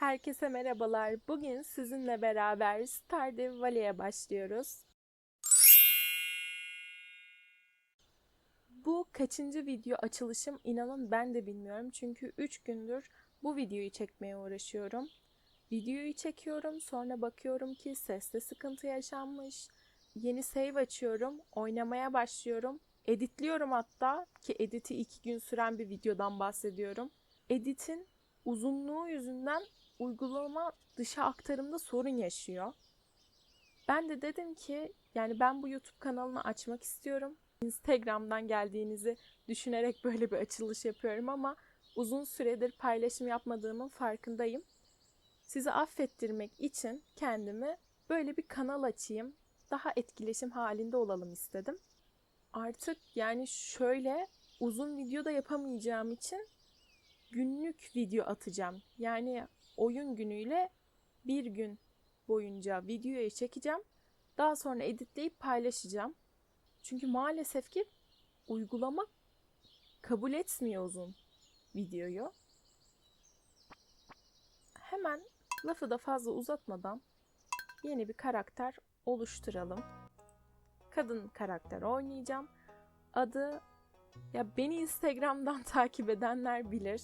Herkese merhabalar. Bugün sizinle beraber Stardew Valley'e başlıyoruz. Bu kaçıncı video açılışım inanın ben de bilmiyorum. Çünkü 3 gündür bu videoyu çekmeye uğraşıyorum. Videoyu çekiyorum sonra bakıyorum ki seste sıkıntı yaşanmış. Yeni save açıyorum, oynamaya başlıyorum. Editliyorum hatta ki editi 2 gün süren bir videodan bahsediyorum. Editin uzunluğu yüzünden uygulama dışa aktarımda sorun yaşıyor. Ben de dedim ki yani ben bu YouTube kanalını açmak istiyorum. Instagram'dan geldiğinizi düşünerek böyle bir açılış yapıyorum ama uzun süredir paylaşım yapmadığımın farkındayım. Sizi affettirmek için kendimi böyle bir kanal açayım. Daha etkileşim halinde olalım istedim. Artık yani şöyle uzun video da yapamayacağım için günlük video atacağım. Yani oyun günüyle bir gün boyunca videoyu çekeceğim. Daha sonra editleyip paylaşacağım. Çünkü maalesef ki uygulama kabul etmiyor uzun videoyu. Hemen lafı da fazla uzatmadan yeni bir karakter oluşturalım. Kadın karakter oynayacağım. Adı ya beni Instagram'dan takip edenler bilir.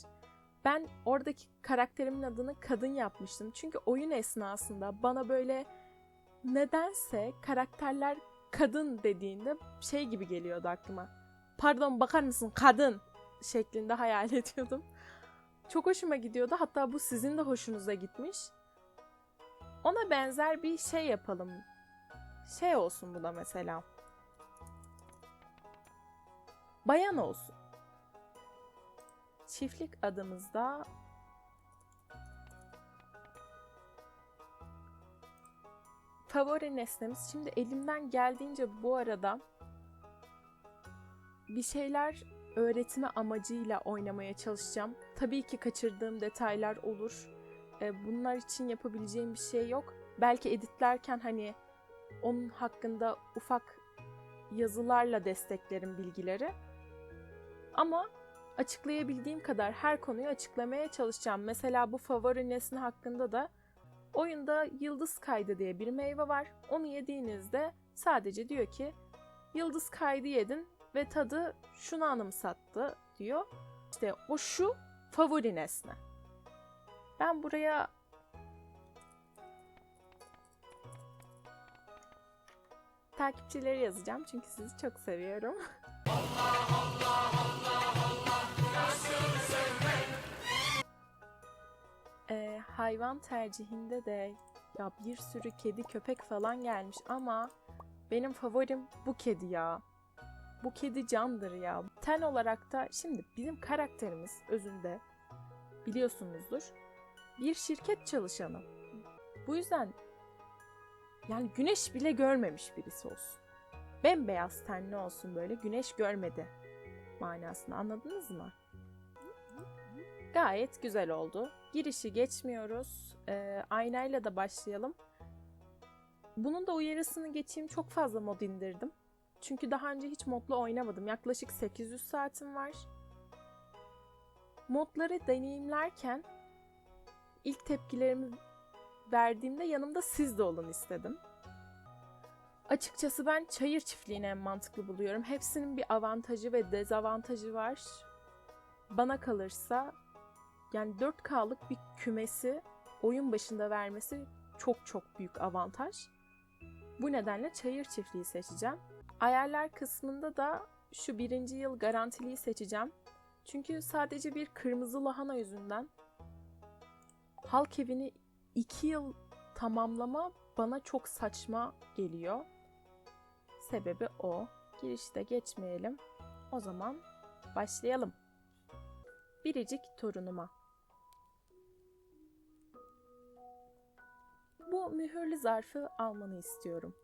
Ben oradaki karakterimin adını kadın yapmıştım. Çünkü oyun esnasında bana böyle nedense karakterler kadın dediğinde şey gibi geliyordu aklıma. Pardon bakar mısın kadın şeklinde hayal ediyordum. Çok hoşuma gidiyordu. Hatta bu sizin de hoşunuza gitmiş. Ona benzer bir şey yapalım. Şey olsun bu da mesela. Bayan olsun. Çiftlik adımızda favori nesnemiz. Şimdi elimden geldiğince bu arada bir şeyler öğretme amacıyla oynamaya çalışacağım. Tabii ki kaçırdığım detaylar olur. E, Bunlar için yapabileceğim bir şey yok. Belki editlerken hani onun hakkında ufak yazılarla desteklerim bilgileri. Ama açıklayabildiğim kadar her konuyu açıklamaya çalışacağım. Mesela bu favori nesne hakkında da oyunda yıldız kaydı diye bir meyve var. Onu yediğinizde sadece diyor ki yıldız kaydı yedin ve tadı şunu anımsattı diyor. İşte o şu favori nesne. Ben buraya takipçileri yazacağım çünkü sizi çok seviyorum. Ee, hayvan tercihinde de ya bir sürü kedi köpek falan gelmiş ama benim favorim bu kedi ya. Bu kedi candır ya. Ten olarak da şimdi bizim karakterimiz özünde biliyorsunuzdur. Bir şirket çalışanı. Bu yüzden yani güneş bile görmemiş birisi olsun. Bembeyaz tenli olsun böyle güneş görmedi manasını anladınız mı? Gayet güzel oldu. Girişi geçmiyoruz. Ee, aynayla da başlayalım. Bunun da uyarısını geçeyim. Çok fazla mod indirdim. Çünkü daha önce hiç modla oynamadım. Yaklaşık 800 saatim var. Modları deneyimlerken ilk tepkilerimi verdiğimde yanımda siz de olun istedim. Açıkçası ben çayır çiftliğini en mantıklı buluyorum. Hepsinin bir avantajı ve dezavantajı var. Bana kalırsa yani 4K'lık bir kümesi oyun başında vermesi çok çok büyük avantaj. Bu nedenle çayır çiftliği seçeceğim. Ayarlar kısmında da şu birinci yıl garantiliyi seçeceğim. Çünkü sadece bir kırmızı lahana yüzünden halk evini 2 yıl tamamlama bana çok saçma geliyor. Sebebi o. Girişte geçmeyelim. O zaman başlayalım. Biricik torunuma. Bu mühürlü zarfı almanı istiyorum.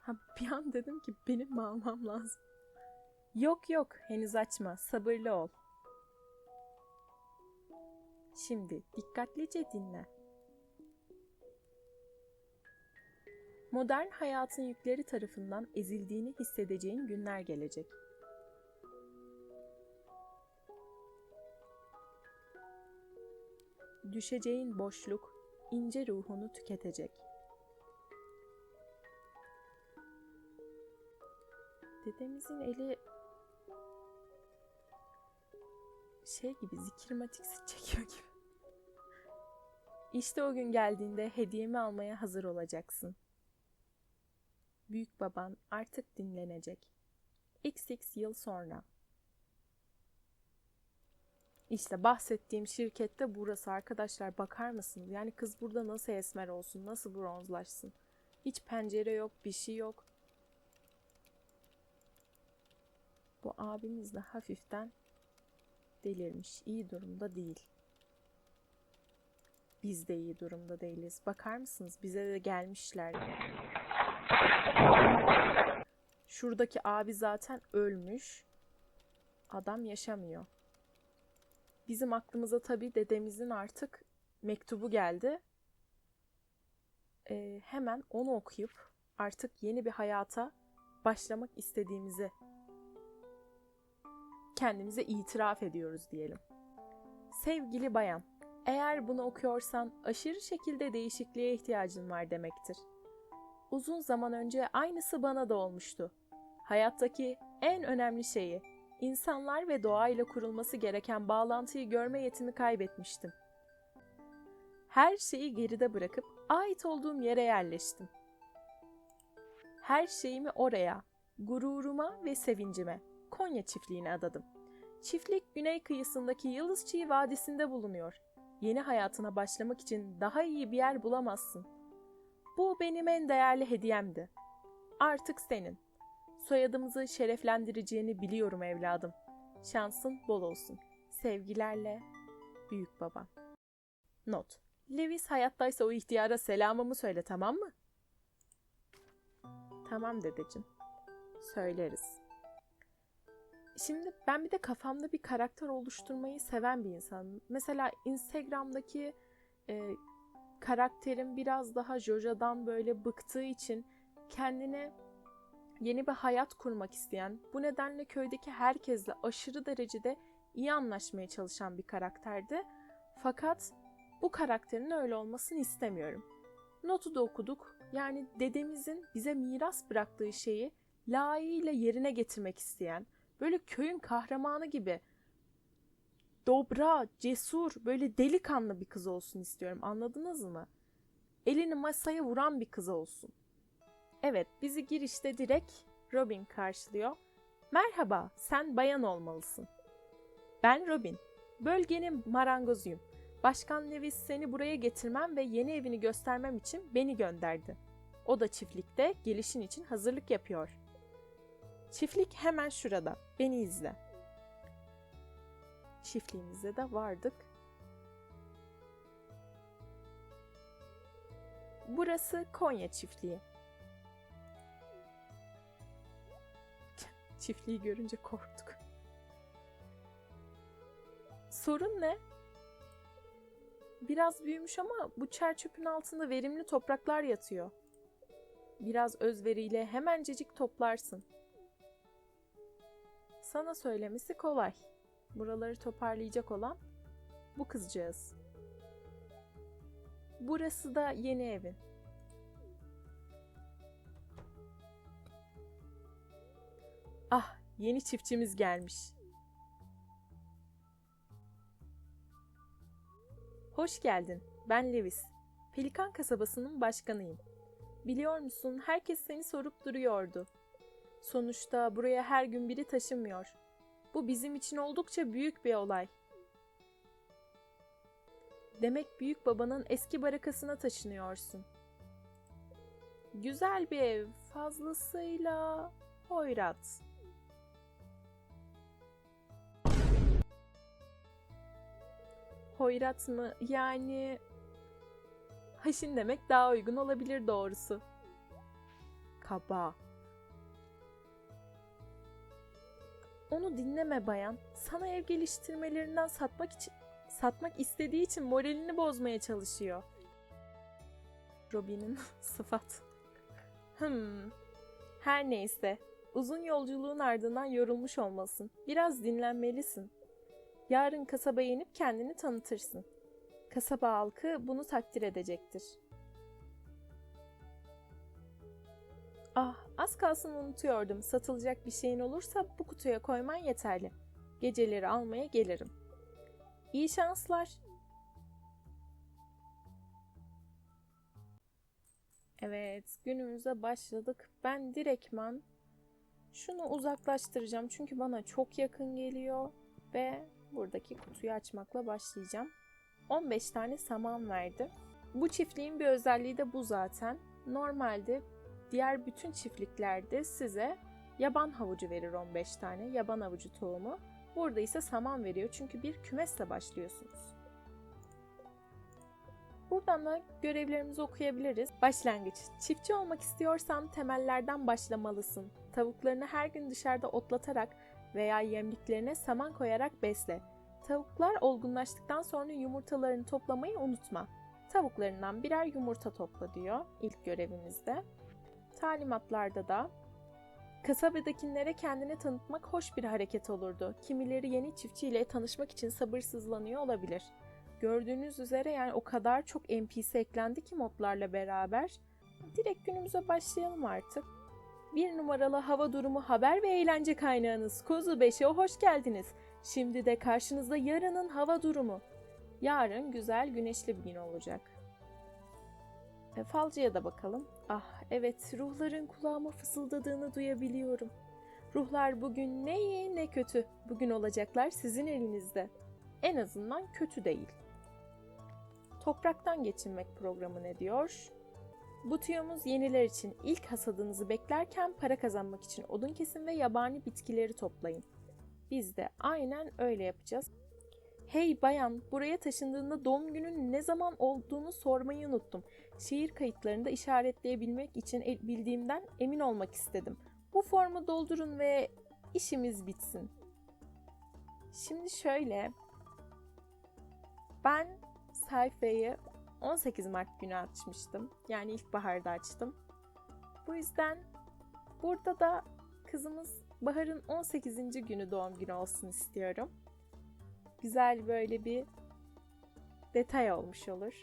Ha bir an dedim ki benim mi almam lazım? Yok yok henüz açma sabırlı ol. Şimdi dikkatlice dinle. Modern hayatın yükleri tarafından ezildiğini hissedeceğin günler gelecek. Düşeceğin boşluk ince ruhunu tüketecek. Dedemizin eli şey gibi zikir matiksi çekiyor gibi. İşte o gün geldiğinde hediyemi almaya hazır olacaksın. Büyük baban artık dinlenecek. XX yıl sonra. İşte bahsettiğim şirkette burası arkadaşlar bakar mısınız? Yani kız burada nasıl esmer olsun, nasıl bronzlaşsın? Hiç pencere yok, bir şey yok. Bu abimiz de hafiften delirmiş. iyi durumda değil. Biz de iyi durumda değiliz. Bakar mısınız? Bize de gelmişler. Şuradaki abi zaten ölmüş. Adam yaşamıyor. Bizim aklımıza tabii dedemizin artık mektubu geldi. Ee, hemen onu okuyup artık yeni bir hayata başlamak istediğimizi kendimize itiraf ediyoruz diyelim. Sevgili bayan, eğer bunu okuyorsan aşırı şekilde değişikliğe ihtiyacın var demektir. Uzun zaman önce aynısı bana da olmuştu. Hayattaki en önemli şeyi, insanlar ve doğayla kurulması gereken bağlantıyı görme yetimi kaybetmiştim. Her şeyi geride bırakıp ait olduğum yere yerleştim. Her şeyimi oraya, gururuma ve sevincime, Konya çiftliğine adadım. Çiftlik güney kıyısındaki Yıldızçığı Vadisi'nde bulunuyor. Yeni hayatına başlamak için daha iyi bir yer bulamazsın. Bu benim en değerli hediyemdi. Artık senin. Soyadımızı şereflendireceğini biliyorum evladım. Şansın bol olsun. Sevgilerle büyük baban. Not. Lewis hayattaysa o ihtiyara selamımı söyle tamam mı? Tamam dedeciğim. Söyleriz. Şimdi ben bir de kafamda bir karakter oluşturmayı seven bir insanım. Mesela Instagram'daki e, karakterim biraz daha Joja'dan böyle bıktığı için kendine yeni bir hayat kurmak isteyen, bu nedenle köydeki herkesle aşırı derecede iyi anlaşmaya çalışan bir karakterdi. Fakat bu karakterin öyle olmasını istemiyorum. Notu da okuduk. Yani dedemizin bize miras bıraktığı şeyi layığıyla yerine getirmek isteyen, böyle köyün kahramanı gibi dobra, cesur, böyle delikanlı bir kız olsun istiyorum. Anladınız mı? Elini masaya vuran bir kız olsun. Evet, bizi girişte direkt Robin karşılıyor. Merhaba, sen bayan olmalısın. Ben Robin. Bölgenin marangozuyum. Başkan Lewis seni buraya getirmem ve yeni evini göstermem için beni gönderdi. O da çiftlikte gelişin için hazırlık yapıyor. Çiftlik hemen şurada. Beni izle. Çiftliğimize de vardık. Burası Konya çiftliği. Çiftliği görünce korktuk. Sorun ne? Biraz büyümüş ama bu çer çöpün altında verimli topraklar yatıyor. Biraz özveriyle hemencecik toplarsın. Sana söylemesi kolay. Buraları toparlayacak olan bu kızcağız. Burası da yeni evin. Ah, yeni çiftçimiz gelmiş. Hoş geldin. Ben Lewis. Pelikan kasabasının başkanıyım. Biliyor musun, herkes seni sorup duruyordu. Sonuçta buraya her gün biri taşınmıyor. Bu bizim için oldukça büyük bir olay. Demek büyük babanın eski barakasına taşınıyorsun. Güzel bir ev, fazlasıyla hoyrat. Hoyrat mı? Yani haşin demek daha uygun olabilir doğrusu. Kaba. Onu dinleme bayan. Sana ev geliştirmelerinden satmak için satmak istediği için moralini bozmaya çalışıyor. Robin'in sıfat. Hmm. Her neyse. Uzun yolculuğun ardından yorulmuş olmasın. Biraz dinlenmelisin. Yarın kasabaya inip kendini tanıtırsın. Kasaba halkı bunu takdir edecektir. Ah, az kalsın unutuyordum. Satılacak bir şeyin olursa bu kutuya koyman yeterli. Geceleri almaya gelirim. İyi şanslar. Evet, günümüze başladık. Ben direktman şunu uzaklaştıracağım çünkü bana çok yakın geliyor ve buradaki kutuyu açmakla başlayacağım. 15 tane saman verdi. Bu çiftliğin bir özelliği de bu zaten. Normalde diğer bütün çiftliklerde size yaban havucu verir 15 tane, yaban havucu tohumu. Burada ise saman veriyor çünkü bir kümesle başlıyorsunuz. Buradan da görevlerimizi okuyabiliriz. Başlangıç. Çiftçi olmak istiyorsan temellerden başlamalısın. Tavuklarını her gün dışarıda otlatarak veya yemliklerine saman koyarak besle. Tavuklar olgunlaştıktan sonra yumurtalarını toplamayı unutma. Tavuklarından birer yumurta topla diyor ilk görevimizde. Talimatlarda da kasabadakilere kendini tanıtmak hoş bir hareket olurdu. Kimileri yeni çiftçiyle tanışmak için sabırsızlanıyor olabilir. Gördüğünüz üzere yani o kadar çok NPC eklendi ki modlarla beraber. Direkt günümüze başlayalım artık. Bir numaralı hava durumu haber ve eğlence kaynağınız Kuzu 5'e hoş geldiniz. Şimdi de karşınızda yarının hava durumu. Yarın güzel güneşli bir gün olacak. E, falcıya da bakalım. Ah evet ruhların kulağıma fısıldadığını duyabiliyorum. Ruhlar bugün ne iyi ne kötü. Bugün olacaklar sizin elinizde. En azından kötü değil. Topraktan geçinmek programı ne diyor? Bu tüyomuz yeniler için ilk hasadınızı beklerken para kazanmak için odun kesin ve yabani bitkileri toplayın. Biz de aynen öyle yapacağız. Hey bayan, buraya taşındığında doğum günün ne zaman olduğunu sormayı unuttum. Şehir kayıtlarında işaretleyebilmek için el- bildiğimden emin olmak istedim. Bu formu doldurun ve işimiz bitsin. Şimdi şöyle. Ben sayfayı 18 Mart günü açmıştım. Yani ilkbaharda açtım. Bu yüzden burada da kızımız Bahar'ın 18. günü doğum günü olsun istiyorum. Güzel böyle bir detay olmuş olur.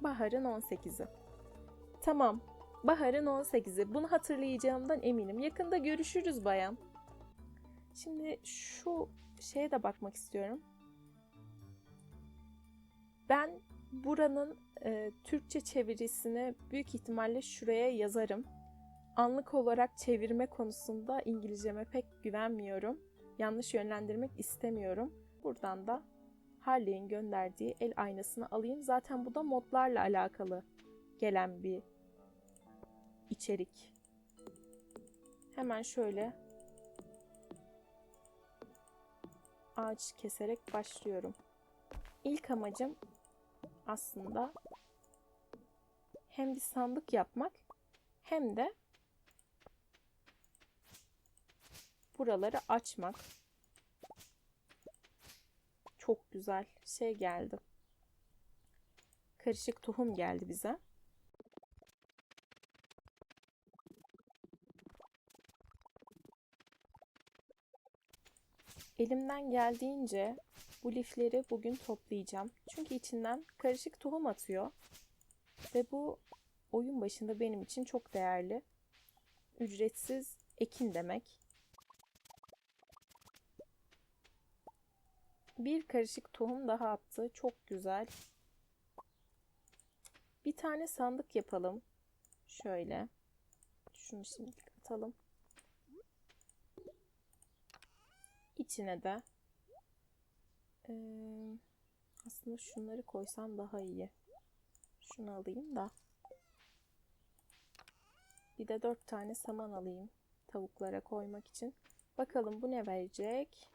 Bahar'ın 18'i. Tamam. Bahar'ın 18'i. Bunu hatırlayacağımdan eminim. Yakında görüşürüz bayan. Şimdi şu şeye de bakmak istiyorum. Ben buranın e, Türkçe çevirisini büyük ihtimalle şuraya yazarım. Anlık olarak çevirme konusunda İngilizceme pek güvenmiyorum. Yanlış yönlendirmek istemiyorum. Buradan da Harley'in gönderdiği el aynasını alayım. Zaten bu da modlarla alakalı gelen bir içerik. Hemen şöyle ağaç keserek başlıyorum. İlk amacım aslında hem bir sandık yapmak hem de buraları açmak. Çok güzel şey geldi. Karışık tohum geldi bize. Elimden geldiğince bu lifleri bugün toplayacağım. Çünkü içinden karışık tohum atıyor. Ve bu oyun başında benim için çok değerli. Ücretsiz ekin demek. Bir karışık tohum daha attı. Çok güzel. Bir tane sandık yapalım. Şöyle. Şunu şimdi atalım. İçine de aslında şunları koysam daha iyi. Şunu alayım da. Bir de dört tane saman alayım tavuklara koymak için. Bakalım bu ne verecek?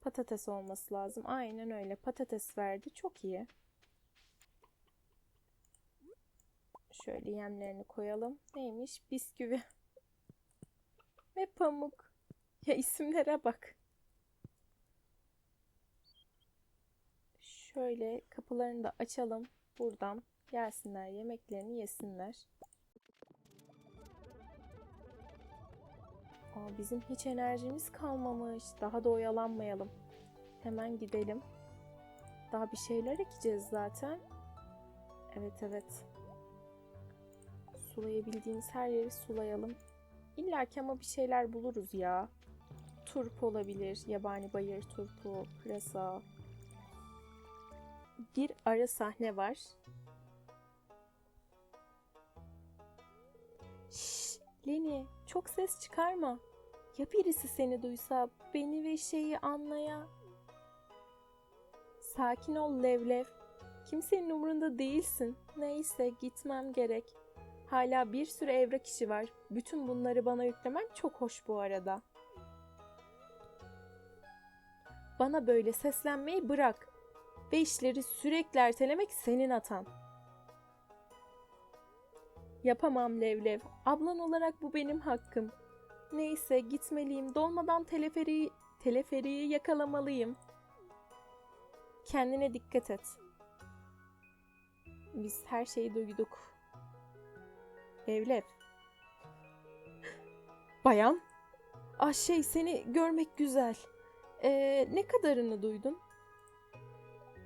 Patates olması lazım. Aynen öyle. Patates verdi. Çok iyi. Şöyle yemlerini koyalım. Neymiş? Bisküvi. Ve pamuk. Ya isimlere bak. Şöyle kapılarını da açalım. Buradan gelsinler, yemeklerini yesinler. Aa, bizim hiç enerjimiz kalmamış. Daha da oyalanmayalım. Hemen gidelim. Daha bir şeyler ekeceğiz zaten. Evet evet. Sulayabildiğimiz her yeri sulayalım. İlla ki ama bir şeyler buluruz ya. Turp olabilir, yabani bayır turpu, pırasa. Bir ara sahne var. Şşş, Leni, çok ses çıkarma. Ya birisi seni duysa, beni ve şeyi anlaya. Sakin ol Levlev. Kimsenin umurunda değilsin. Neyse gitmem gerek. Hala bir sürü evrak işi var. Bütün bunları bana yüklemen çok hoş bu arada. Bana böyle seslenmeyi bırak. Ve işleri sürekli ertelemek senin hatan. Yapamam Levlev. Ablan olarak bu benim hakkım. Neyse gitmeliyim. Dolmadan teleferiği, teleferiği yakalamalıyım. Kendine dikkat et. Biz her şeyi duyduk. Evlev. Bayan. Ah şey seni görmek güzel. Ee, ne kadarını duydun?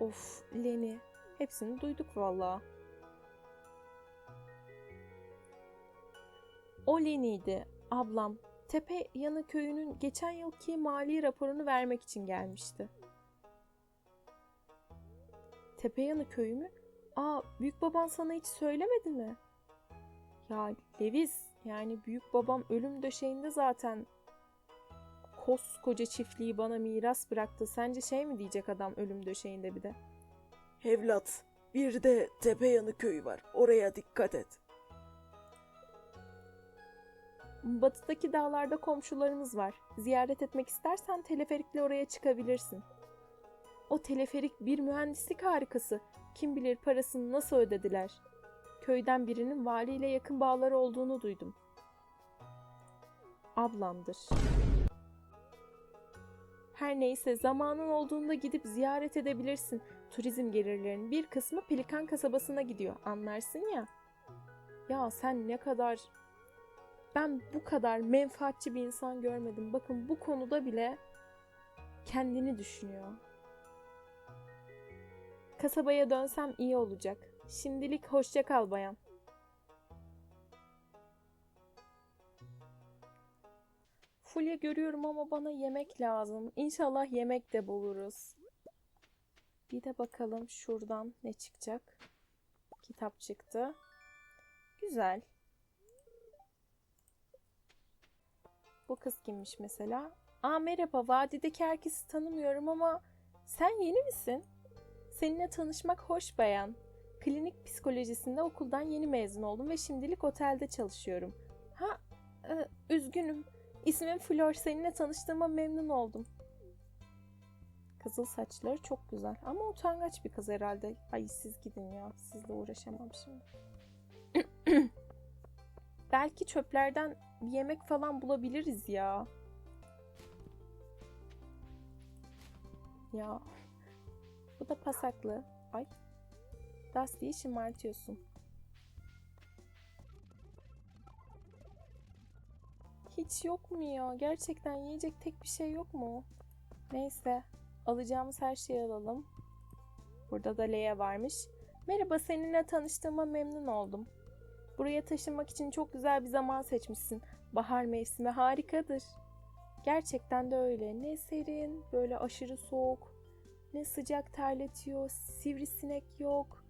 Of Leni. Hepsini duyduk valla. O Leni'ydi. Ablam. Tepe Yanı köyünün geçen yılki mali raporunu vermek için gelmişti. Tepeyanı köyü mü? Aa büyük baban sana hiç söylemedi mi? Ya Leviz yani büyük babam ölüm döşeğinde zaten koskoca çiftliği bana miras bıraktı. Sence şey mi diyecek adam ölüm döşeğinde bir de? Evlat, bir de Tepeyanı köyü var. Oraya dikkat et. Batıdaki dağlarda komşularımız var. Ziyaret etmek istersen teleferikle oraya çıkabilirsin. O teleferik bir mühendislik harikası. Kim bilir parasını nasıl ödediler. Köyden birinin valiyle yakın bağları olduğunu duydum. Ablamdır. Her neyse zamanın olduğunda gidip ziyaret edebilirsin. Turizm gelirlerinin bir kısmı Pelikan kasabasına gidiyor. Anlarsın ya. Ya sen ne kadar ben bu kadar menfaatçi bir insan görmedim. Bakın bu konuda bile kendini düşünüyor. Kasabaya dönsem iyi olacak. Şimdilik hoşça kal bayan. Fulya görüyorum ama bana yemek lazım. İnşallah yemek de buluruz. Bir de bakalım şuradan ne çıkacak. Kitap çıktı. Güzel. Bu kız kimmiş mesela? Aa merhaba, vadideki herkesi tanımıyorum ama sen yeni misin? Seninle tanışmak hoş bayan. Klinik psikolojisinde okuldan yeni mezun oldum ve şimdilik otelde çalışıyorum. Ha, e, üzgünüm. İsmim Flor. Seninle tanıştığıma memnun oldum. Kızıl saçları çok güzel. Ama utangaç bir kız herhalde. Ay siz gidin ya. Sizle uğraşamam şimdi. Belki çöplerden bir yemek falan bulabiliriz ya. Ya. Bu da pasaklı. Ay. Dusty'yi şımartıyorsun. Hiç yok mu ya? Gerçekten yiyecek tek bir şey yok mu? Neyse. Alacağımız her şeyi alalım. Burada da Leia varmış. Merhaba seninle tanıştığıma memnun oldum. Buraya taşınmak için çok güzel bir zaman seçmişsin. Bahar mevsimi harikadır. Gerçekten de öyle. Ne serin, böyle aşırı soğuk, ne sıcak terletiyor, sivrisinek yok,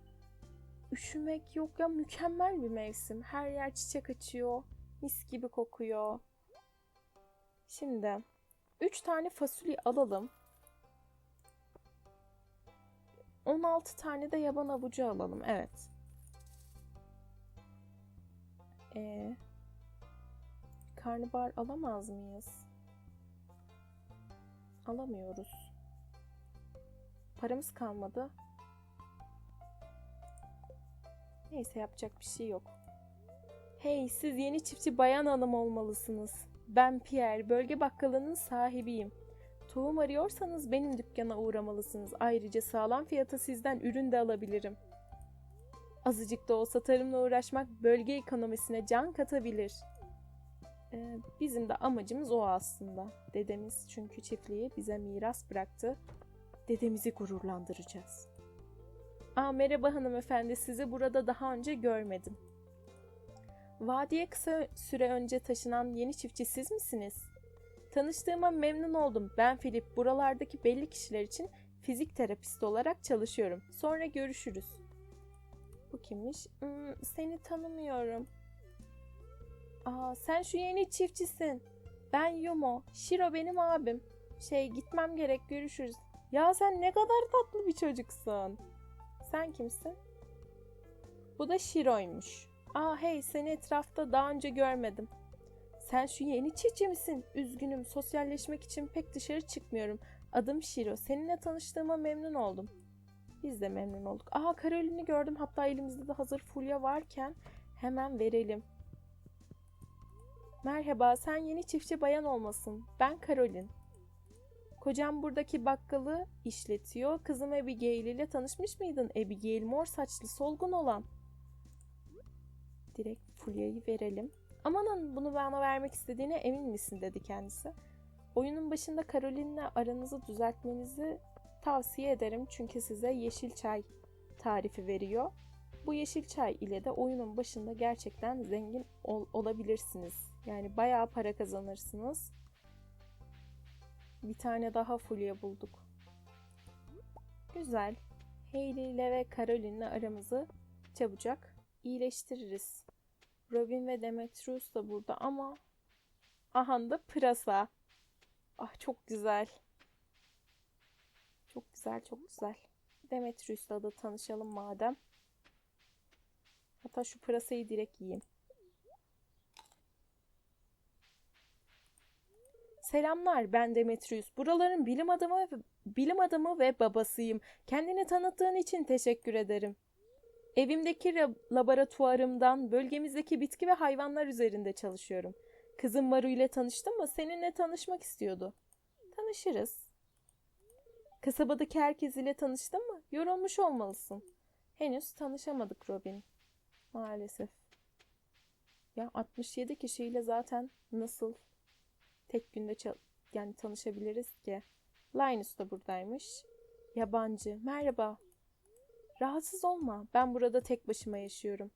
üşümek yok ya mükemmel bir mevsim. Her yer çiçek açıyor, mis gibi kokuyor. Şimdi 3 tane fasulye alalım. 16 tane de yaban avucu alalım. Evet. Ee, karnabahar alamaz mıyız? Alamıyoruz. Paramız kalmadı. Neyse yapacak bir şey yok. Hey siz yeni çiftçi bayan hanım olmalısınız. Ben Pierre, bölge bakkalının sahibiyim. Tohum arıyorsanız benim dükkana uğramalısınız. Ayrıca sağlam fiyata sizden ürün de alabilirim. Azıcık da olsa tarımla uğraşmak bölge ekonomisine can katabilir. Ee, bizim de amacımız o aslında. Dedemiz çünkü çiftliği bize miras bıraktı. Dedemizi gururlandıracağız. Aa, merhaba hanımefendi, sizi burada daha önce görmedim. Vadiye kısa süre önce taşınan yeni çiftçi siz misiniz? Tanıştığıma memnun oldum. Ben Filip. Buralardaki belli kişiler için fizik terapisti olarak çalışıyorum. Sonra görüşürüz. Bu kimmiş? Hmm, seni tanımıyorum. Aa, sen şu yeni çiftçisin. Ben Yumo. Shiro benim abim. Şey gitmem gerek görüşürüz. Ya sen ne kadar tatlı bir çocuksun. Sen kimsin? Bu da Shiro'ymuş. Aa hey seni etrafta daha önce görmedim. Sen şu yeni çiftçi misin? Üzgünüm sosyalleşmek için pek dışarı çıkmıyorum. Adım Shiro. Seninle tanıştığıma memnun oldum. Biz de memnun olduk. Aa Karolin'i gördüm. Hatta elimizde de hazır fulya varken hemen verelim. Merhaba, sen yeni çiftçi bayan olmasın. Ben Karolin. Kocam buradaki bakkalı işletiyor. Kızım Abigail ile tanışmış mıydın? Abigail mor saçlı, solgun olan. Direkt Fulya'yı verelim. Amanın bunu bana vermek istediğine emin misin dedi kendisi. Oyunun başında Karolin'le aranızı düzeltmenizi tavsiye ederim çünkü size yeşil çay tarifi veriyor. Bu yeşil çay ile de oyunun başında gerçekten zengin ol- olabilirsiniz. Yani bayağı para kazanırsınız. Bir tane daha fulya bulduk. Güzel. Hayley ile ve Caroline'le aramızı çabucak iyileştiririz. Robin ve Demetrius da burada ama aha da pırasa. Ah çok güzel. Çok güzel, çok güzel. Demetrius'la da tanışalım madem. Hatta şu pırasayı direkt yiyeyim. Selamlar, ben Demetrius. Buraların bilim adamı bilim adamı ve babasıyım. Kendini tanıttığın için teşekkür ederim. Evimdeki ra- laboratuvarımdan bölgemizdeki bitki ve hayvanlar üzerinde çalışıyorum. Kızım Maru ile tanıştın mı? Seninle tanışmak istiyordu. Tanışırız. Kasabadaki herkes ile tanıştın mı? Yorulmuş olmalısın. Henüz tanışamadık Robin. Maalesef. Ya 67 kişiyle zaten nasıl tek günde yani tanışabiliriz ki? Linus da buradaymış. Yabancı. Merhaba. Rahatsız olma. Ben burada tek başıma yaşıyorum.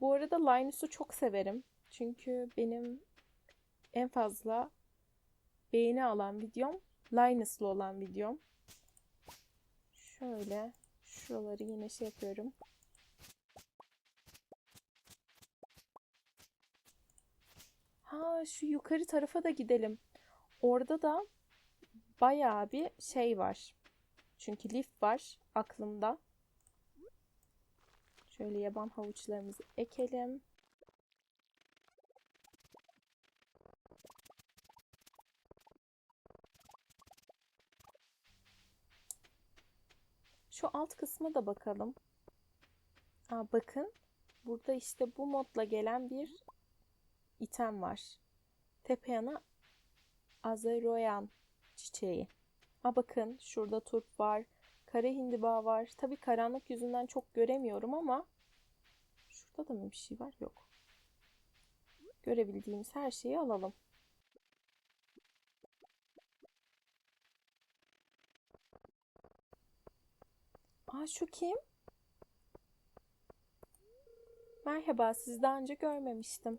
Bu arada Linus'u çok severim. Çünkü benim en fazla beğeni alan videom Linus'lu olan videom. Şöyle şuraları yine şey yapıyorum. Ha şu yukarı tarafa da gidelim. Orada da bayağı bir şey var. Çünkü lif var aklımda. Şöyle yaban havuçlarımızı ekelim. Şu alt kısma da bakalım. Aa, bakın. Burada işte bu modla gelen bir item var. Tepeyana Azeroyan çiçeği. Ha bakın şurada turp var. Kara hindiba var. Tabii karanlık yüzünden çok göremiyorum ama şurada da mı bir şey var? Yok. Görebildiğimiz her şeyi alalım. Aa şu kim? Merhaba, sizi daha önce görmemiştim.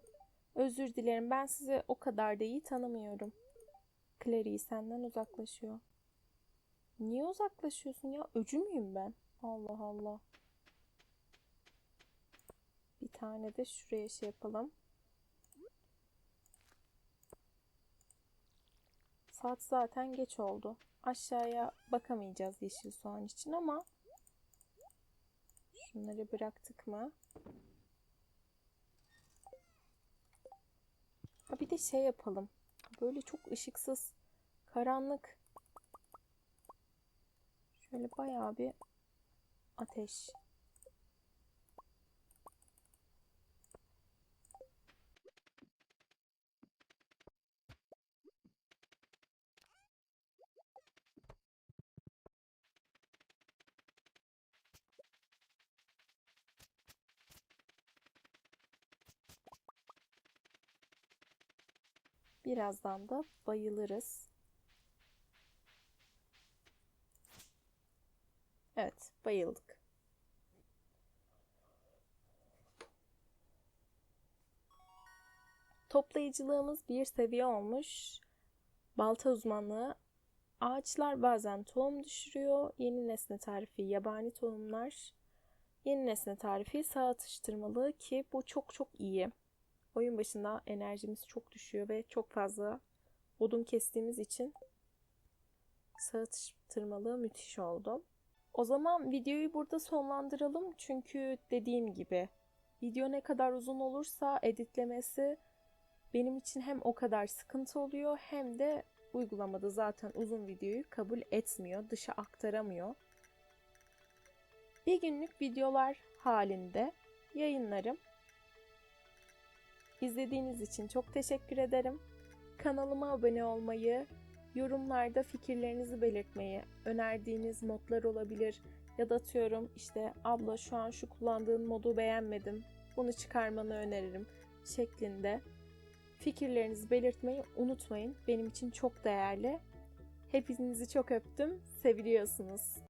Özür dilerim, ben sizi o kadar da iyi tanımıyorum. Clary senden uzaklaşıyor. Niye uzaklaşıyorsun ya? Öcü müyüm ben? Allah Allah. Bir tane de şuraya şey yapalım. Saat zaten geç oldu. Aşağıya bakamayacağız yeşil soğan için ama şunları bıraktık mı? Ha bir de şey yapalım. Böyle çok ışıksız, karanlık. Şöyle bayağı bir ateş. Birazdan da bayılırız. Evet, bayıldık. Toplayıcılığımız bir seviye olmuş. Balta uzmanlığı. Ağaçlar bazen tohum düşürüyor. Yeni nesne tarifi yabani tohumlar. Yeni nesne tarifi sağ atıştırmalı ki bu çok çok iyi. Oyun başında enerjimiz çok düşüyor ve çok fazla odun kestiğimiz için sağ atıştırmalı müthiş oldu. O zaman videoyu burada sonlandıralım çünkü dediğim gibi video ne kadar uzun olursa editlemesi benim için hem o kadar sıkıntı oluyor hem de uygulamada zaten uzun videoyu kabul etmiyor, dışa aktaramıyor. Bir günlük videolar halinde yayınlarım. İzlediğiniz için çok teşekkür ederim. Kanalıma abone olmayı, yorumlarda fikirlerinizi belirtmeyi, önerdiğiniz modlar olabilir ya da atıyorum işte abla şu an şu kullandığın modu beğenmedim, bunu çıkarmanı öneririm şeklinde fikirlerinizi belirtmeyi unutmayın. Benim için çok değerli. Hepinizi çok öptüm. Seviliyorsunuz.